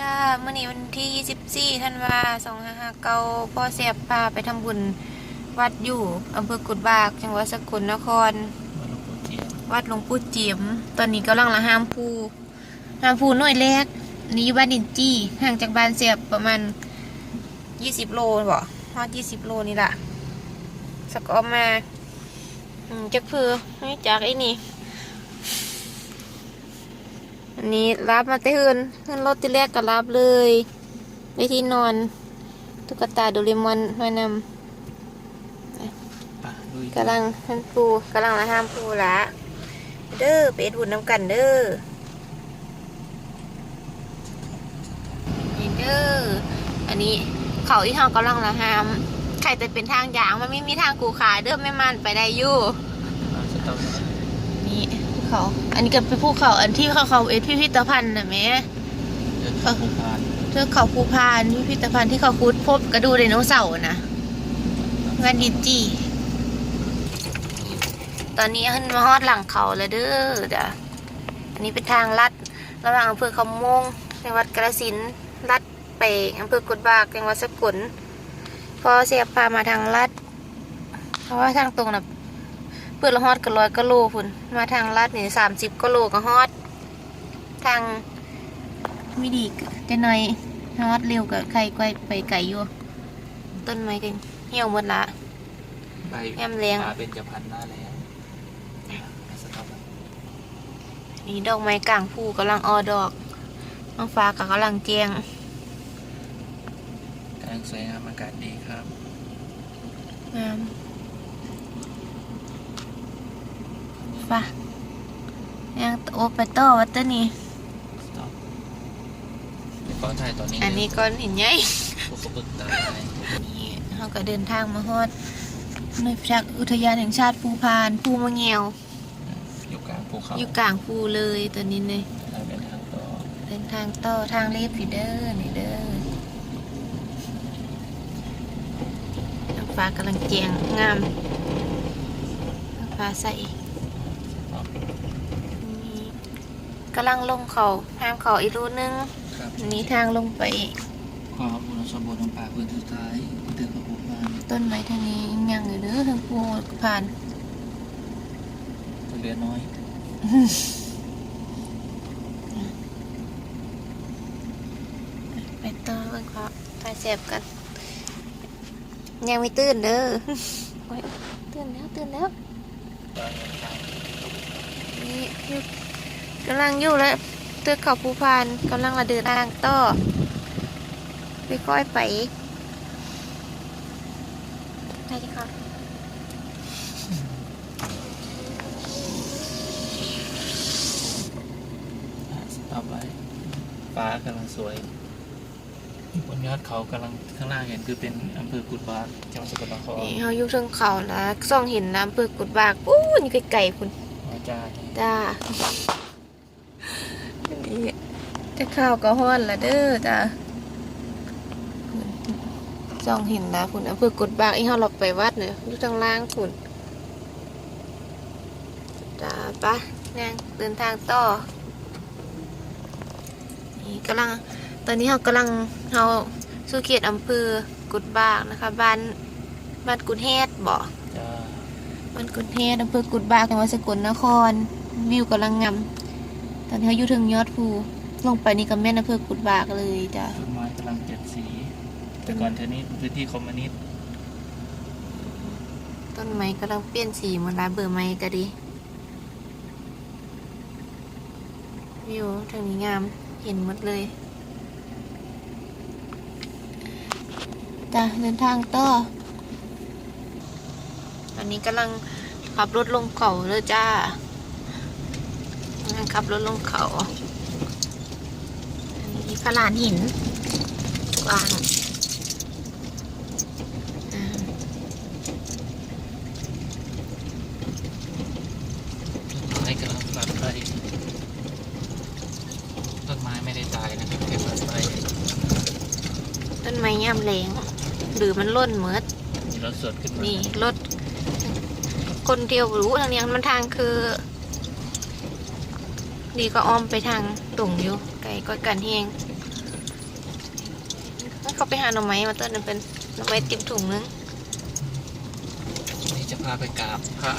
จ้าเมื่อนี้วันที่ 24 ธันวา2559พ่อเสียบพาไปทำบุญวัดอยู่อำเภอกุดบาก จังหวัดสกลนคร วัดหลวงปู่เจียม ตอนนี้กำลังละห้ามภูห้ามภูหน่วยแรก นี้บ้านดินจี้ห่างจากบ้านเสียบประมาณ 20 โลบ่ฮอด20 โลนี่ล่ะสกอมาจักเพือจากไอ้นี่ อันนี้รับมาแต่เฮือนเฮือนรถที่แรกก็รับเลยไว้ที่นอน ตุ๊กตาโดเรมอนไว้นำกำลังท่านปูกำลังละห้ามปูละเด้อไปเอ็ดบุญน้ำกันเด้อนี่เด้ออันนี้เขาที่ห้องกำลังละห้ามใครแต่เป็นทางยางมันไม่มีทางกูขาเด้อไม่มันไปได้อยู่นี่ภู เขา อันนี้ก็เป็นภูเขา อันที่เขาเขาเอ็ดพิพิธภัณฑ์นะแม่เทือกเขาภูพานพิพิธภัณฑ์ที่เขาคุดพบกระดูกไดโนเสาร์นะงานดินจีตอนนี้ขึ้นมาฮอดหลังเขาแล้วเด้อเด้ออันนี้เป็นทางลัดระหว่างอำเภอคำมงจังหวัดกาฬสินธุ์ลัดไปอำเภอกุดบากจังหวัดสกลพอเสียพามาทางลัด เพราะว่าทางตรงน่ะเปิดละฮอดก็ร้อยกิโลพุ่นมาทางลัดนี่สามสิบกิโลก็ฮอด ทางไม่ดีจะหน่อยฮอดเร็วกับใครก็ไปไกลอยู่ต้นไม้กันเหี่ยวหมดละใบแอมเลี้ยงขาเป็นจะพันหน้าแล้วสต๊อปนี่ดอกไม้กลางภูกำลังออดอกน้องฟ้าก็กำลังแจงกำลังสวยงามอากาศดีครับงาม ฟ้ายังโอไปต่อวัตเตอร์นี่สต๊อปเดี๋ยวขอถ่ายตอนนี้อันนี้ก้อนหินใหญ่พวกกระปึกตาลายนี่เราก็เดินทางมาฮอดในพักอุทยานแห่งชาติภูพานภูมะเงียว อยู่กลางภูเขาอยู่กลางภูเลยตอนนี้เลยเราเป็นทางต่อเดินทางต่อทางเลียบฟีเดอร์นี่เด้อน้ำฟ้ากำลังเจียงงามน้ำฟ้าใสส กำลังลงเขาห้ามเขาอีกรูนึงครับอันนี้ทางลงไปขอบุญสมบูรณ์ของป่าพื้นสุดท้ายเดือนกับภูพานต้นไม้ทางนี้ยังอยู่เด้อทางภูผ่านตัวเรือน้อยไปต่อเบิ่งเขาถ่ายเสียบกัน ยังไม่ตื่นเด้อโอ๊ยตื่นแล้วตื่นแล้วนี่อยู่ กำลังอยู่แล้วเตือกเขาภูพานกำลังระเดินทางต่อไปค่อยไปไปดีค่ะสต๊อปไว้ฟ้ากำลังสวยบนยอดเขากำลังข้างล่างเห็นคือเป็นอำเภอกุดบาสจังหวัดสกลนครนี่เขาอยู่เทิงเขานะส่องเห็นน้ำเปิดกุดบากอู้ยอยู่ไกลๆคุณอาจารย์จ้านี่ จะข้าวก็ฮ้อนละเด้อจ้าส่องเห็นนะคุณอำเภอกุดบากอีเขาเราไปวัดเนี่ยอยู่ทางล่างคุณจ้าปะนางเดินทางต่อนี่กำลังตอนนี้เรากำลังเราสู่เขตอำเภอกุดบากนะคะบ้านบ้านกุดเฮดบ่จ้าบ้านกุดเฮดอำเภอกุดบากจังหวัดสกลนครวิวกำลังงามตอนนี้เขาอยู่ถึงยอดภู ลงไปนี่ก็แม่นอำเภอกุดบากเลยจ้ะต้นไม้กำลังเจ็ดสี แต่ก่อนเธอนี้พื้นที่คอมมิวนิสต์ต้นไม้กำลังเปลี่ยนสีเหมือนลายเบอร์ไม้ก็ดีวิวทางนี้งามเห็นหมดเลยจ้ะเดินทางต่อตอนนี้กำลังขับรถลงเขาเลยจ้ากำลังขับรถลงเขา อันนี้พระลานหินกว้างอ่าต้นไม้กำลังฝัดไปต้นไม้ไม่ได้ตายนะครับแค่ฝัดไปต้นไม้ย่ำแรงหรือมันล่นเหมือดมีรถสดขึ้นมานี่รถคนเดียวรู้ทางนี้มันทางคือ ดีก็อ้อมไปทางตรงอยู่ไกลก็กันเฮงเขาไปหาหน่อไม้มาต้นนั้นเป็นหน่อไม้เต็มถุงนึงนี่จะพาไปกราบพระ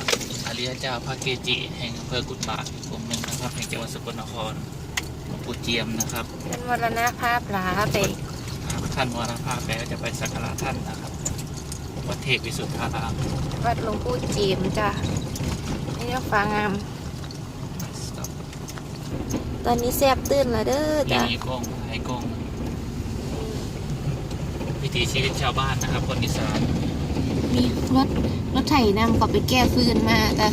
อริยเจ้าพระเกจิแห่งอำเภอกุฎบากองค์หนึ่งนะครับแห่งจังหวัดสกลนครหลวงปู่เจียมนะครับเป็นมรณภาพหลาไปท่านมรณภาพแล้วจะไปสักการะท่านนะครับวัดเทพวิสุทธารามวัดหลวงปู่จีมจ้ะนี่ก็ฟ้างาม ตอนนี้แซบตื้นแล้วเด้อจ้ะมีกงไฮกงวิถีชีวิตชาวบ้านนะครับ คนอีสานมีรถรถไถนำก็ไปแก้ฟืนมาจ้ะ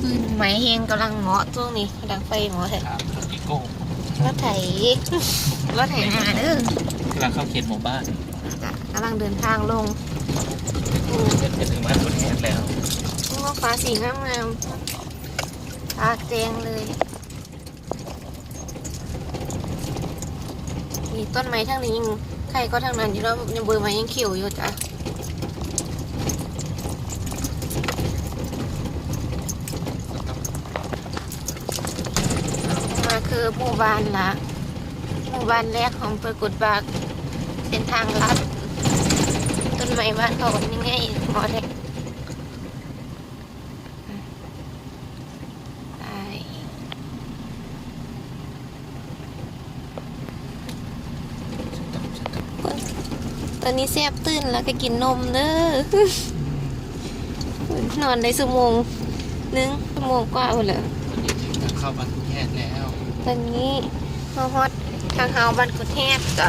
ฟืนไหมเฮงกำลังเหมาะช่วงนี้ดังไฟเหมาะแท้ครับครับอีโก้รถไถรถไถนาเด้อกำลังเข้าเขตหมู่บ้านจ้ะกำลังเดินทางลงโอ้จะจะถึงบ้านคนแทนแล้วงอกฟ้าสีงามงามๆตาแจงเลย ต้นไม้ทั้งนี้ยังใครก็ทั้งนั้นอยู่แล้วยังเบอร์ไม้ยังเขียวอยู่จ้ะมาคือหมู่บ้านละหมู่บ้านแรกของเปรกุดบากเป็นทางลัด ต้นไม้บ้านเขายังไงหมอแท็กไป ตอนนี้แซบตื่นแล้วก็กินนมเด้อนอนได้ชั่วโมงหนึงชั่วโมงกว่าหมดเลยจะเข้าบ้านคุณแทนแล้ว ตอนนี้เฮาฮอดทางเฮาบ้านกุดแฮดจ้ะ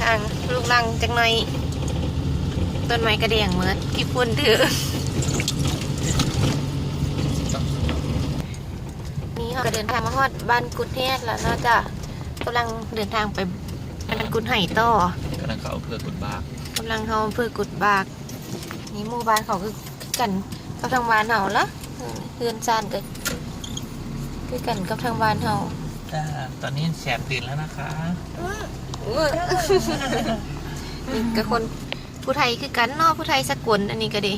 ทางลูกลังจังหน่อยต้นไม้กระเดียงเหมือนกี่ปุ่นเถือะนี่เราก็เดินทางมาฮอดบ้านกุดแฮดแล้วเนาะจ้ะกำลังเดินทางไปบ้านกุดไห่ต่อกำ ลังเข้าอำเภอกุฎบากกำลังเฮาอำเพื่อกุดบาก นี่หมู่บ้านเขาคือกันกับทางบ้านเฮาละเออเฮือนซ่านกันคือกันกับทางบ้านเฮาจ้าตอนนี้แสบตื่นแล้วนะคะนี่กับคนผู้ไทยคือกันเนาะผู้ไทยสกลอันนี้ก็ดี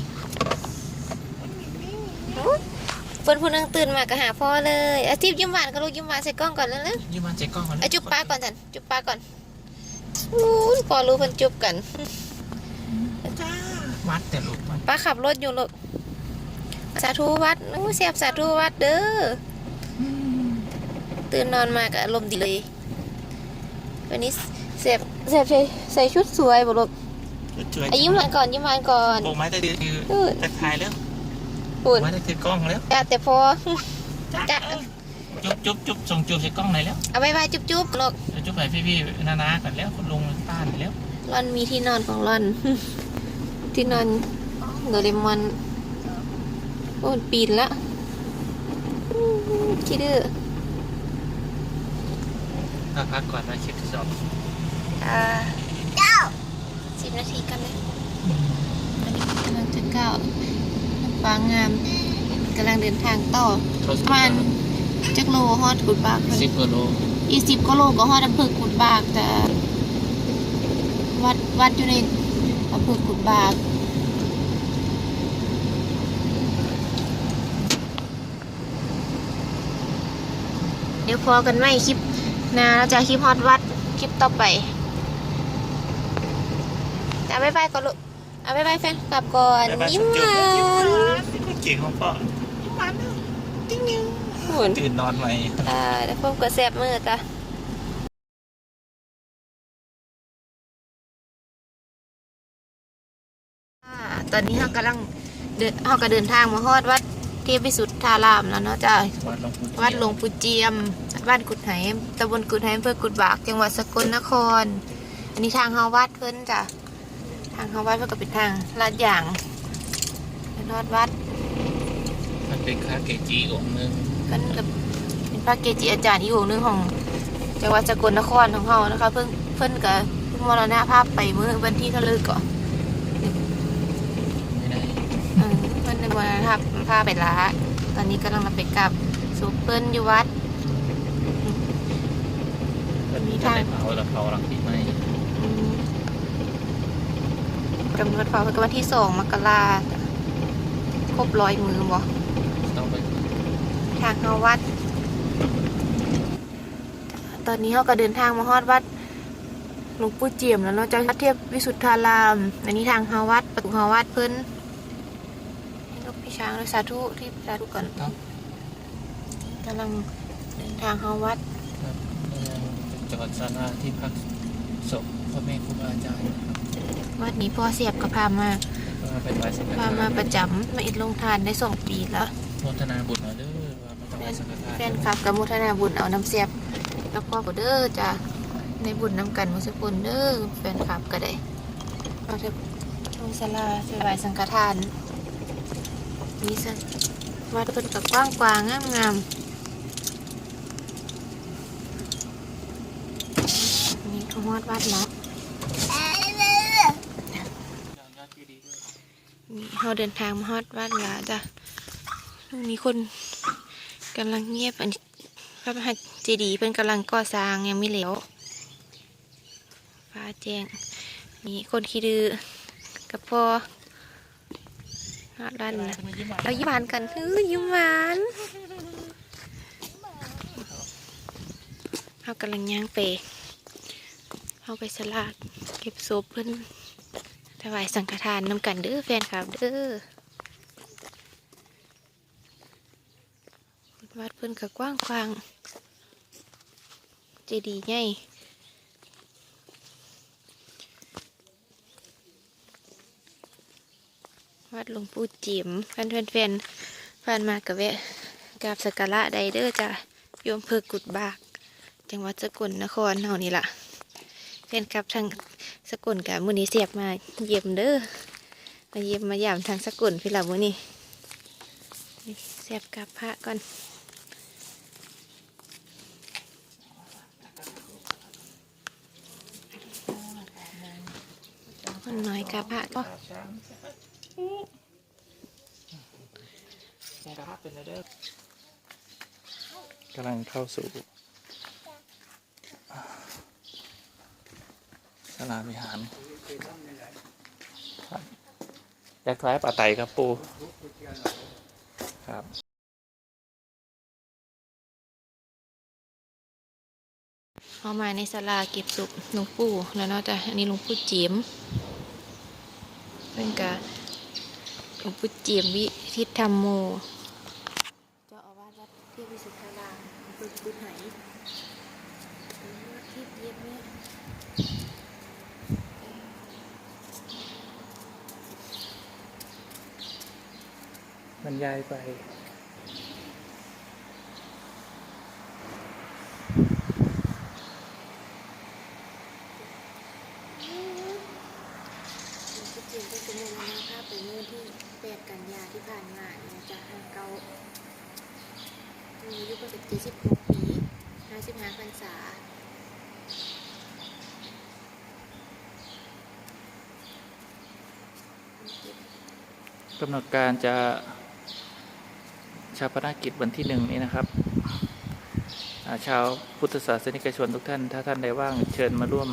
เพิ่นผู้หนึงตื่นมาก็หาพ่อเลยอาทิตย์ยิ้มหวานก็ลูกยิ้มหวานใส่กล้องก่อนแล้วนะยี่มาเจ๊กล้องก่อนเอาจุ๊บป้าก่อนสันจุ๊บป้าก่อน อู้ยพอรู้เพิ่นจุ๊บกันจ้าวัดแต่ลูกมันป้าขับรถอยู่ลูกสาธุวัดอู้เสียบสาธุวัดเด้อตื่นนอนมาก็อารมณ์ดีเลยวันนี้เสียบเสียบใส่ใส่ชุดสวยบ่ลูกช่วยอายิ้มหวานก่อนยิ้มหวานก่อนโบกไม้ตะดือคืออือตะถ่ายแล้วปุ่นไม้ตะถือกล้องแล้วจ้าแต่พอจ้ะ จุ๊บจุ๊บจุ๊บส่งจุ๊บใส่กล้องไหนอยแล้วเอาบายบายจุ๊บจุ๊บลูกเดี๋ยวจุ๊บไปพี่ๆนานาๆก่อนแล้วคุณลุงป้าหน่อยแล้วร่อนมีที่นอนของร่อน ที่นอนโดเรมอนโอ้ยปีนละอื้อคิดดื้อพักพักก่อนนะคลิปที่สองอ่าสิบนาทีกันเลยอันนี้กำลังจะก้าวฟ้างามกำลังเดินทางต่อประมาณ จักโลฮอดกุดบากสิบกิโลอีสิบกิโลก็ฮอดอำเภอกุดบากแต่วัดวัดอยู่ในอำเภอกุดบากเดี๋ยวพอกันไหมคลิปหนะเราจะคลิปฮอตวัดคลิปต่อไปเอาบายบายก่อนลูกเอาบายบายแฟนกลับก่อนยิ้มหวานเก่งของพ่อยิ้มหวานติ้ง นิ้วหุ่นตื่นนอนไหมอ่าเดี๋ยวผมก็แซบมือจ้ะอ่าตอนนี้เรากำลังเดินเราก็เดินทางมาฮอดวัดเทพวิสุทธารามแล้วเนาะจ้ะวัดหลวงปู่วัดหลวงปู่เจียมบ้านกุดไหตำบลกุดไหอำเภอกุดบาก จังหวัดสกลนคร อันนี้ทางเฮาวัดเพิ่นจ้ะทางเฮาวัดเพิ่นก็เป็นทางลาดอย่างเป็นนอดวัดมันเป็นคาเกจิองค์หนึ่ง เพิ่นก็เป็นพระเกจิอาจารย์อีกองค์หนึงของจังหวัดสกลนครของเฮานะคะ เพิ่นเพิ่นก็เพิ่งมรณภาพไปเมื่อวันที่เทะลึกก่อนไม่ได้เออเพิ่นในมรณภาพพาไปละตอนนี้กำลังมาไปกลับสู่เพิ่นอยู่วัดวันนี้ทางเผาแล้วเผาหลังปีใหม่อืมกำหนดเผาเพื่อวันที่สองมกราครบร้อยมือบ่ต้องไป ทางเข้าวัด ตอนนี้เขาก็เดินทางมาฮอดวัดหลวงปู่เจียมแล้วเนาะเจ้าเทียบวิสุทธาราม อันนี้ทางฮาวัดประตูฮาวัดเพิ่นให้นกพี่ช้างด้วยสาธุที่สาธุก่อนครับกำลังเดินทางฮาวัดครับเอ่อจอดศาลาที่พักศพพ่อแม่ครูบาอาจารย์นะครับวัดนี้พ่อเสียบก็พามาก็ไปถวายสังฆพาทานมาประจำมาอิดลงทานได้สองปีแล้วโมทนาบุญ แฟนคลับกับมุทนาบุญเอาน้ำเสียบแล้วพ่อก็เด้อจ้ะในบุญน้ำกันมุสกุลเด้อแฟนคลับก็ได้เอาเถอะลงศาลาไปไหว้สังฆทานนี่สิวัดเพิ่นกับกว้างกว้างงามงามๆนี่ขมอดวัดเนาะยอดเจดีย์ด้วนี่เราเดินทางมาฮอดวัดล้วจ้ะมีคน กำลังเงียบอันดีพระมหาเจดีย์เป็นกำลังก่อสร้างยังไม่แล้วฟ้าแจ้งนี่คนขี้ดื้อกับพ่อฮอดวัดนะทำไมยิ้มหวานเรายิ้มหวานกันเฮ้ยยิ้มหวานเขากำลังย่างไปเขาไปสลาดเก็บศพเพื่อนถวายสังฆทานนำกันเด้อแฟนคลับเด้อ วัดเพื่อนก็กว้างขวางเจดีย์ใหญ่วัดหลวงปู่จิ๋มกันแฟนๆผ่านมากับแวะกราบสักการะใดเด้อจ้ะโยมเพิกกุดบาก จังหวัดสกลนครเฮานี่ล่ะแฟนคลับทางสกลกับมือนี้เสียบมาเยี่ยมเด้อมาเยี่ยมมายามทางสกลพี่ล่ะมื้อนี้เสียบกับพระก่อน คนน้อยกับพระก็ครับเป็นเด้อกำลังเข้าสู่สลาวิหารครับอยากถวายปลาไตครับปูครับเอามาในศาลาเก็บศพหลวงปู่แล้วเนาะจ้ะอันนี้หลวงปู่เจียม เป็นกะหลวงปู่เจียมวิทิศธรรมโม เจ้าอาวาสวัดเทพวิสุทธารามอำเภอกุดไหที่เย็บเนี่ยบรรยายไป หลวงปู่เจียมเป็นสมุนมาภาพไปเมื่อที่แปดกันยาที่ ผ่านมาเนี่ยจะห้าเก้ามีอายุประมาณเจ็ดสิบหกปีห้าสิบห้าพรรษากำหนดการจะชาปนกิจวันที่หนึ่งนี้นะครับาชาวพุทธศาสนิกชนทุกท่าน ถ้าท่านใดว่างเชิญมาร่วม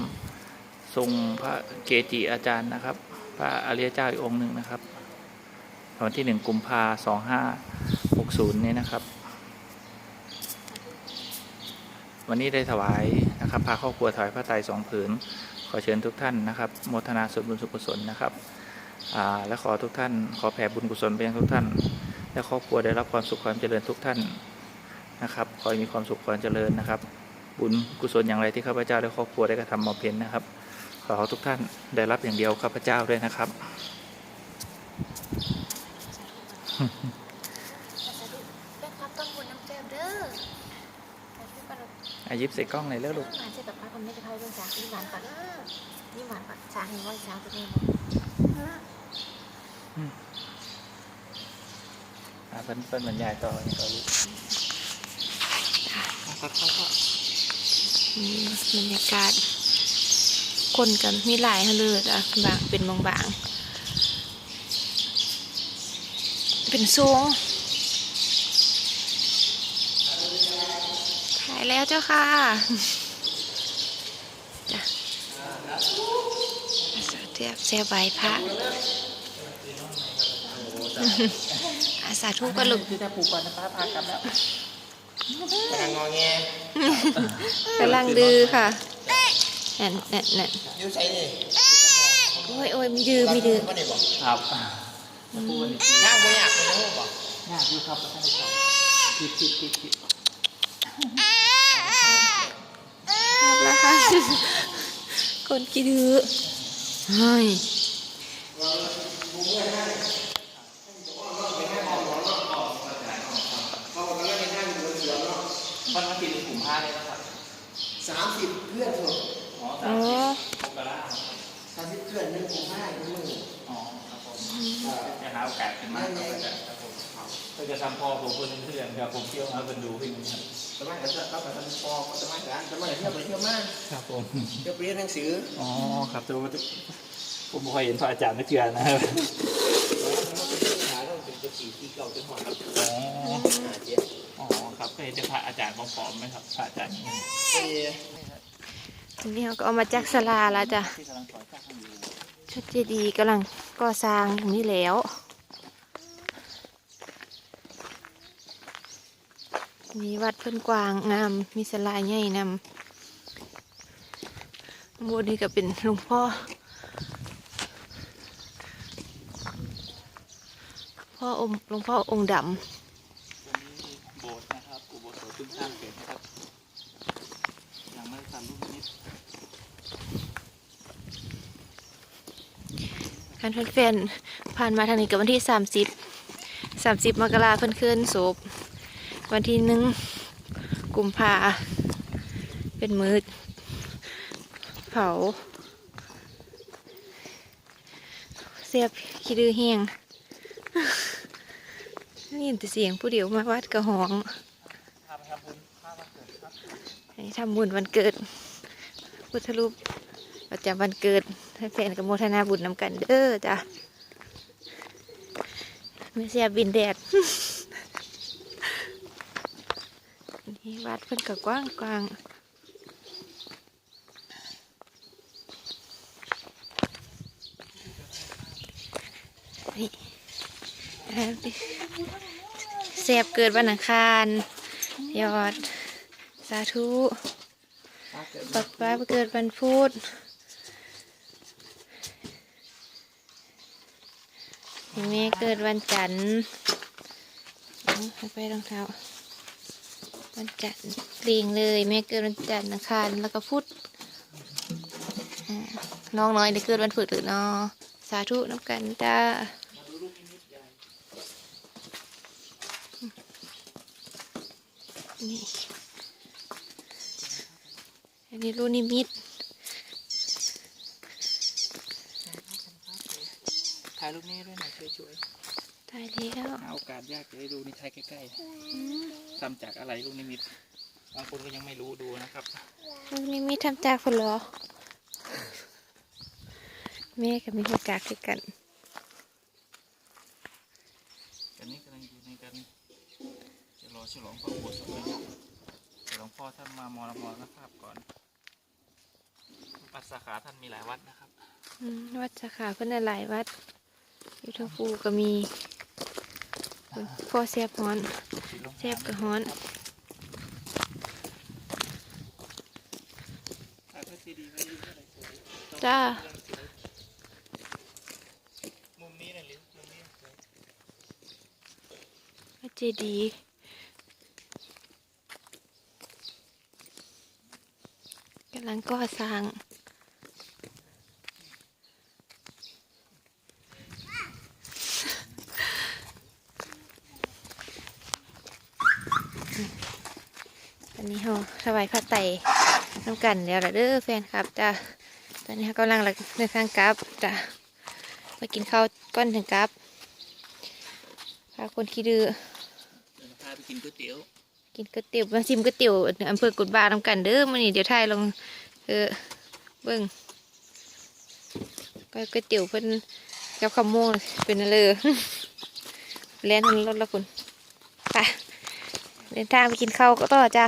ทรงพระเกจิอาจารย์นะครับ พระอริยเจ้าอีกองค์หนึ่งนะครับ วันที่หนึ่งกุมภาสองห้าหกศูนย์นี้นะครับ วันนี้ได้ถวายนะครับพาครอบครัวถวายพระไตรสองผืน ขอเชิญทุกท่านนะครับโมทนาส่วนบุญสุขกุศลนะครับและขอทุกท่าน ขอแผ่บุญกุศลไปยังทุกท่าน และครอบครัวได้รับความสุขความเจริญทุกท่านนะครับ ขอให้มีความสุขความเจริญนะครับ บุญกุศลอย่างไรที่ข้าพเจ้าและครอบครัวได้กระทำมาเพ็ญนะครับ ขอทุกท่านได้รับอย่างเดียวข้าพเจ้าด้วยนะครับ เป็นครับต้นบุญน้ำแก้วเด้อแต่ที่ปร อายิบใส่กล้องหน่อยเร็วลูกมาเจอกับพระคนไม่จะพายเรื่องสาที่หวานก่อนนี่หวานก่อนสาเห็นว่าสาตัวเองอ่าเพิ่นเพิ่นบรรยายต่อนี่ต่อลูกครับครับครับนี่บรรยากาศ คนกันมีหลายฮะเลยอะบางเป็นบางบางๆเป็นทรงายแล้วเจ้าค่ะจ้ะสาธุเทียบเสียใบพระอาสาธุก็ลุกคือถ้าผูกก่อนนะป้าพากลับแล้วกำลังงอแงกำลังดื้อค่ะนั่นนั่นนั่นอยู่ใส่นี่โอ้ยโอ้ยมีดื้อมีดื้อบ่ได้บ่ครับตะปูนี่ทางบ่ยากเลยนะบ่ยากอยู่ครับท่านผู้ชมคิดคิดคิดคิดครับแล้ว ค่ะคนกี่ดื้อเฮ้ยวันวันที่หนึ่งกุมภาเลยนะครับสามสิบเพื่อนผมอ๋ออ๋สามอสิบมกราคมสามสิบเพื่อนหนึ่งผมห้าหนึ่งมืออ๋อครับผมจะหาโอกาสเป็นมากครับอาจารย์ครับผมก็จะทำพ่อผมคนหนึงเพื่อนครับผมเที่ยวมาเป็นดูพี่มันครับ สมัยก็จะรับประทานปอสมัยกันสมัยเที่ยวไปเที่ยวมาครับผมเที่ยวไปเรียนหนังสืออ๋อครับแต่ว่าผมไม่เคยเห็นพระอาจารย์ไม่เทือนนะครับหาเราถึงจะสี่ที่เก่าจนหอดครับอ๋อหาเจี๊ยบอ๋อครับเคยเห็นแต่พระอาจารย์ผอมๆไหมครับพระอาจารย์นี่เอ้ยทีนี้เขาก็เอามาจากสลาแล้วจ้ะที่กำลังสอนสร้างอยู่ชุดเจดีย์กำลังก่อสร้างอย่างนี้แล้ว มีวัดเพิ่นกวางงาม มีสลาใหญ่นำข้างบนนี้ก็เป็นหลวงพ่อ พ่อองค์หลวงพ่อองค์ดตรงนี้โบสถ์นะครับอุโบสถเพิ่งสร้างเสร็จนะครับยังไม่ได้ทำลูกนิดำการแฟนๆผ่านมาทางนี้กับวันที่สามสิบสามสิบมกราเพิ่นขึ้นศพ วันที่หนึ่งกุมภาเป็นมือเผา เสียบขี้ดื้อเฮียงนี่ยินแต่เสียงผู้เดียวมาวัดกระหองทำบุญวันเกิดทำบุญวันเกิด พุทธรูปประจำวันเกิดให้แฟนกับโมทนาบุญนำกันเด้อจ้ะไม่เสียบินแดด นี่ วัดเพิ่นก็กว้างกว้างนี่อ่าเสียบเกิดวันอังคาร ยอด สาธุปักป้าเกิดวันพุธแม่เกิดวันจันทร์ไปรองเท้า วันจันทร์เรียงเลย แม่เกิดวันจันทร์อังคารแล้วก็พุธน้องน้อยได้เกิดวันพุธหรือนอสาธุน้ำกันจ้านี่อันนี้รูนิมิตถ่ายรูปนี้ด้วยหน่อยช่วย ตายแล้วๆหาโอกาสยากจะได้ดูนี่ถ่ายใกล้ๆทำจากอะไรลูกนิมิตบางคนก็ยังไม่รู้ดูนะครับรูนิมิตทำจากคนเหรอแม่กับมีโอกาสคือกันตอนนี้กำลังอยู่ในการจะรอฉลองพระอุโบสถนะครับแต่หลวงพ่อท่านมามรมรภาพก่อนวัดสาขาท่านมีหลายวัดนะครับอืมวัดสาขาเพื่อนหลายวัด อยุทธภูก็มี พ่อแซบฮ้อนแซบกับฮ้อนจ้าเจดีกำลังก่อสร้าง อันนี้เราถวายพระไตรน้ำกันเดี๋ยวละเด้อแฟนครับจ้ะตอนนี้เรากำลังเดินทางกลับจ้ะมากินข้าวก้อนถึงกลับพาคนขี้ดื้อเดี๋ยวพาไปกินก๋วยเตี๋ยวกินก๋วยเตี๋ยวมาชิมก๋วยเตี๋ยวอำเภอกุดบาทำกันเด้อมันนี่เดี๋ยวถ่ายลงเออเบิ้งก็ก๋วยเตี๋ยวเพิ่นกับข้าวโมงเป็นอะไรเลยเล่นรถละคุณไป เดินทางไปกินข้าวก็ต่อจ้า